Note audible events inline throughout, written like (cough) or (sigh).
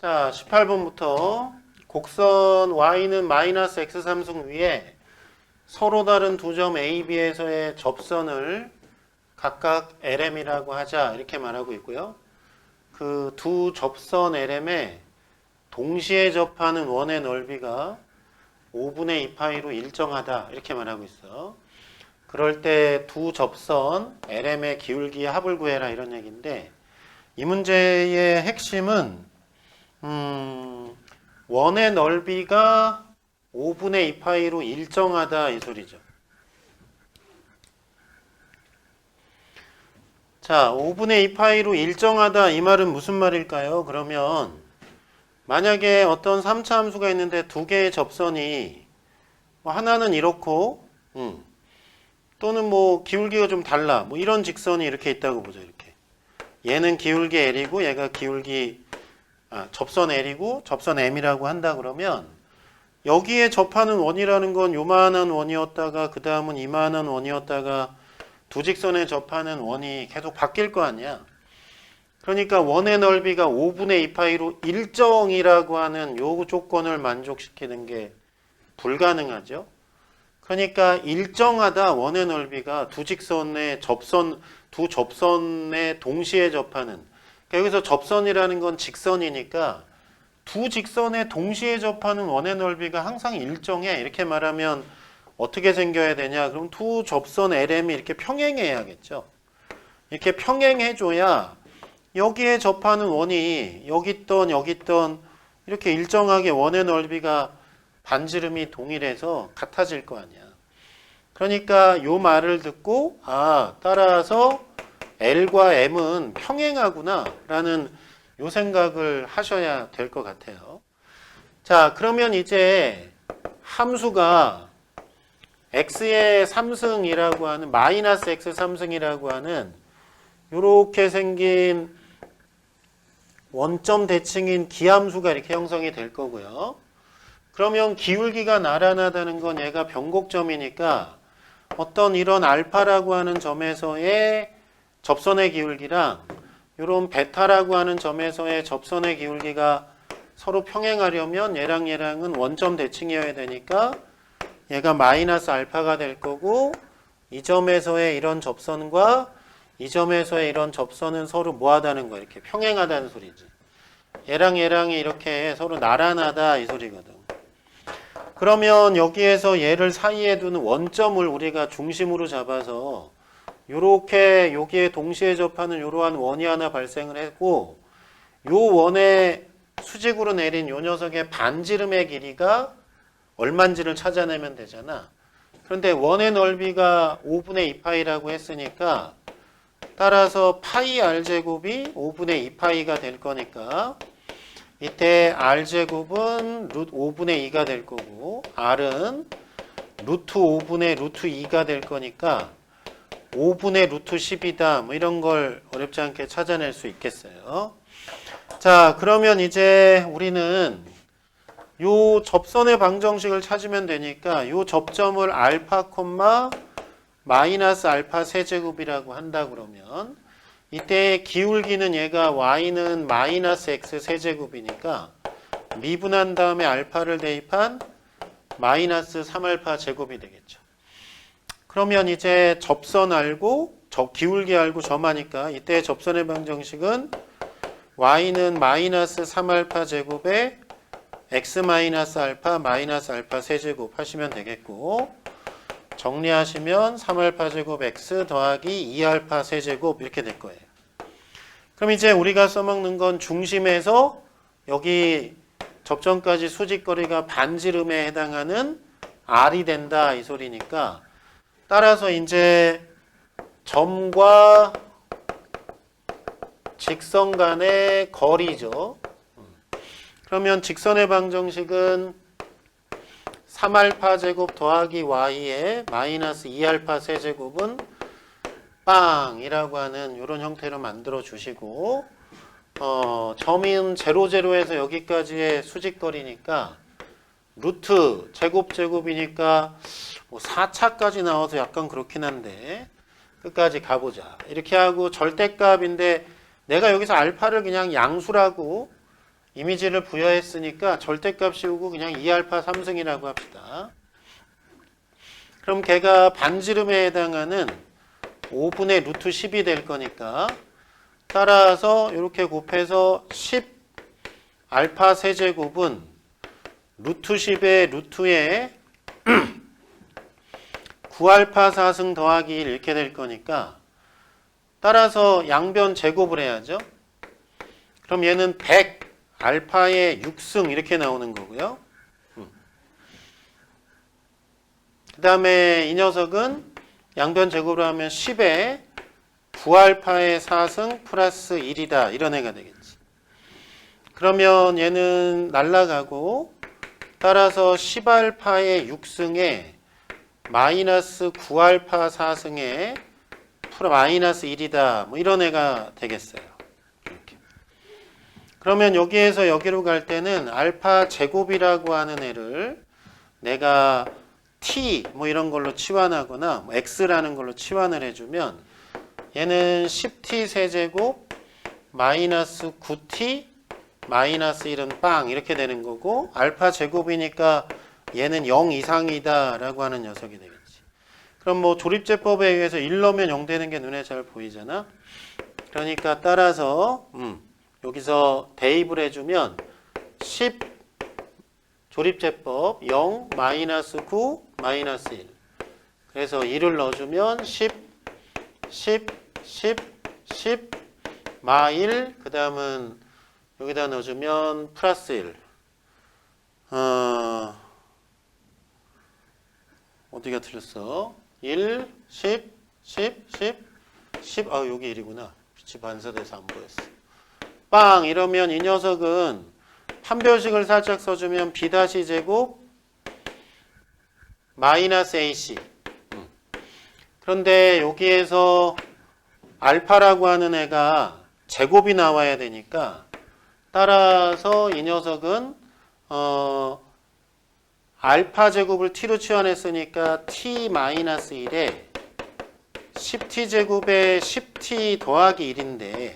자, 18번부터 곡선 y는 마이너스 x 삼승 위에 서로 다른 두 점 A, B에서의 접선을 각각 LM이라고 하자 이렇게 말하고 있고요. 그 두 접선 LM에 동시에 접하는 원의 넓이가 5분의 2파이로 일정하다 이렇게 말하고 있어. 그럴 때 두 접선 LM의 기울기의 합을 구해라 이런 얘기인데 이 문제의 핵심은 음, 원의 넓이가 5분의 2파이로 일정하다 이 소리죠. 자, 5분의 2파이로 일정하다 이 말은 무슨 말일까요? 그러면 만약에 어떤 3차 함수가 있는데 두 개의 접선이 뭐 하나는 이렇고 음, 또는 뭐 기울기가 좀 달라 뭐 이런 직선이 이렇게 있다고 보죠 이렇게 얘는 기울기 L이고 얘가 기울기 아, 접선 L이고 접선 M이라고 한다 그러면 여기에 접하는 원이라는 건 요만한 원이었다가 그 다음은 이만한 원이었다가 두 직선에 접하는 원이 계속 바뀔 거 아니야. 그러니까 원의 넓이가 5분의 2파이로 일정이라고 하는 요 조건을 만족시키는 게 불가능하죠. 그러니까 일정하다 원의 넓이가 두 직선의 접선 두 접선에 동시에 접하는 여기서 접선이라는 건 직선이니까 두 직선에 동시에 접하는 원의 넓이가 항상 일정해. 이렇게 말하면 어떻게 생겨야 되냐? 그럼 두 접선 LM이 이렇게 평행해야겠죠. 이렇게 평행해줘야 여기에 접하는 원이 여기 있던 여기 있던 이렇게 일정하게 원의 넓이가 반지름이 동일해서 같아질 거 아니야. 그러니까 요 말을 듣고 아 따라서 L과 M은 평행하구나 라는 요 생각을 하셔야 될 것 같아요. 자, 그러면 이제 함수가 x의 3승이라고 하는 마이너스 x 3승이라고 하는 요렇게 생긴 원점 대칭인 기함수가 이렇게 형성이 될 거고요. 그러면 기울기가 나란하다는 건 얘가 변곡점이니까 어떤 이런 알파라고 하는 점에서의 접선의 기울기랑 이런 베타라고 하는 점에서의 접선의 기울기가 서로 평행하려면 얘랑 얘랑은 원점 대칭이어야 되니까 얘가 마이너스 알파가 될 거고 이 점에서의 이런 접선과 이 점에서의 이런 접선은 서로 뭐하다는 거야? 이렇게 평행하다는 소리지. 얘랑 얘랑이 이렇게 서로 나란하다 이 소리거든. 그러면 여기에서 얘를 사이에 두는 원점을 우리가 중심으로 잡아서 요렇게 여기에 동시에 접하는 이러한 원이 하나 발생을 했고 요 원의 수직으로 내린 요 녀석의 반지름의 길이가 얼만지를 찾아내면 되잖아. 그런데 원의 넓이가 5분의 2파이라고 했으니까 따라서 파이 r제곱이 5분의 2파이가 될 거니까 이때 r제곱은 루트 5분의 2가 될 거고 r은 루트 5분의 루트 2가 될 거니까 5분의 루트 10이다. 뭐 이런 걸 어렵지 않게 찾아낼 수 있겠어요. 자, 그러면 이제 우리는 요 접선의 방정식을 찾으면 되니까 요 접점을 알파 콤마 마이너스 알파 세제곱이라고 한다 그러면 이때 기울기는 얘가 y는 마이너스 x 세제곱이니까 미분한 다음에 알파를 대입한 마이너스 3알파 제곱이 되겠죠. 그러면 이제 접선 알고 저 기울기 알고 점하니까 이때 접선의 방정식은 y는 마이너스 3알파 제곱에 x 마이너스 알파 마이너스 알파 세제곱 하시면 되겠고 정리하시면 3알파 제곱 x 더하기 2알파 세제곱 이렇게 될 거예요. 그럼 이제 우리가 써먹는 건 중심에서 여기 접점까지 수직거리가 반지름에 해당하는 r이 된다 이 소리니까 따라서 이제 점과 직선 간의 거리죠. 그러면 직선의 방정식은 3알파 제곱 더하기 y의 마이너스 2알파 세제곱은 빵이라고 하는 이런 형태로 만들어 주시고 어, 점인 제로 제로에서 여기까지의 수직거리니까 루트 제곱 제곱이니까 뭐 4차까지 나와서 약간 그렇긴 한데 끝까지 가보자. 이렇게 하고 절대값인데 내가 여기서 알파를 그냥 양수라고 이미지를 부여했으니까 절대값 씌우고 그냥 2알파 3승이라고 합시다. 그럼 걔가 반지름에 해당하는 5분의 루트 10이 될 거니까 따라서 이렇게 곱해서 10 알파 세제곱은 루트 10의 루트에 (clears throat) 9알파 4승 더하기 1 이렇게 될 거니까 따라서 양변 제곱을 해야죠. 그럼 얘는 100 알파의 6승 이렇게 나오는 거고요. 그 다음에 이 녀석은 양변 제곱을 하면 10에 9알파의 4승 플러스 1이다 이런 애가 되겠지. 그러면 얘는 날라가고 따라서 10알파의 6승에 마이너스 9알파 4승에 프로 마이너스 1이다 뭐 이런 애가 되겠어요. 이렇게. 그러면 여기에서 여기로 갈 때는 알파 제곱이라고 하는 애를 내가 t 뭐 이런 걸로 치환하거나 뭐 x라는 걸로 치환을 해주면 얘는 10t 세제곱 마이너스 9t 마이너스 1은 빵 이렇게 되는 거고 알파 제곱이니까 얘는 0 이상이다 라고 하는 녀석이 되겠지. 그럼 뭐 조립제법에 의해서 1 넣으면 0 되는 게 눈에 잘 보이잖아? 그러니까 따라서 음, 여기서 대입을 해주면 10 조립제법 0 마이너스 9 마이너스 1 그래서 1을 넣어주면 10 10 10 10 마 1 그 다음은 여기다 넣어주면 플러스 1 어, 어디가 틀렸어? 1 10 10 10 10 아 여기 1이구나. 빛이 반사돼서 안 보였어. 빵! 이러면 이 녀석은 판별식을 살짝 써주면 b 다시 제곱 마이너스 ac 음. 그런데 여기에서 알파라고 하는 애가 제곱이 나와야 되니까 따라서 이 녀석은 어 알파 제곱을 t로 치환했으니까 t 마이너스 1에 10t 제곱에 10t 더하기 1인데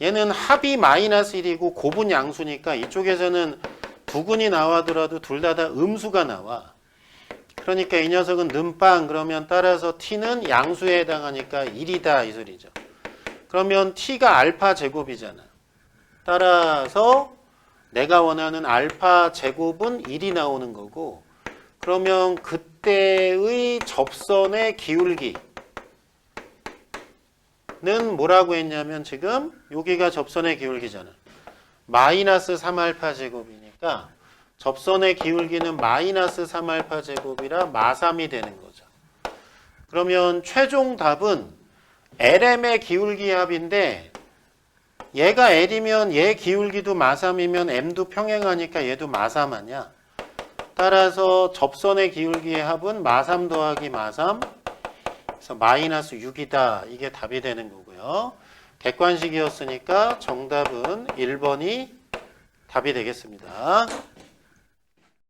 얘는 합이 마이너스 1이고 고분 양수니까 이쪽에서는 부근이 나와더라도 둘 다 다 음수가 나와. 그러니까 이 녀석은 는빵 그러면 따라서 t는 양수에 해당하니까 1이다 이 소리죠. 그러면 t가 알파 제곱이잖아. 따라서 내가 원하는 알파 제곱은 1이 나오는 거고 그러면 그때의 접선의 기울기 는 뭐라고 했냐면 지금 여기가 접선의 기울기잖아. 마이너스 3알파 제곱이니까 접선의 기울기는 마이너스 3알파 제곱이라 마3이 되는 거죠. 그러면 최종 답은 LM의 기울기 합인데 얘가 L이면 얘 기울기도 마3이면 M도 평행하니까 얘도 마3 아니야. 따라서 접선의 기울기의 합은 마3 더하기 마3 그래서 마이너스 6이다. 이게 답이 되는 거고요. 객관식이었으니까 정답은 1번이 답이 되겠습니다.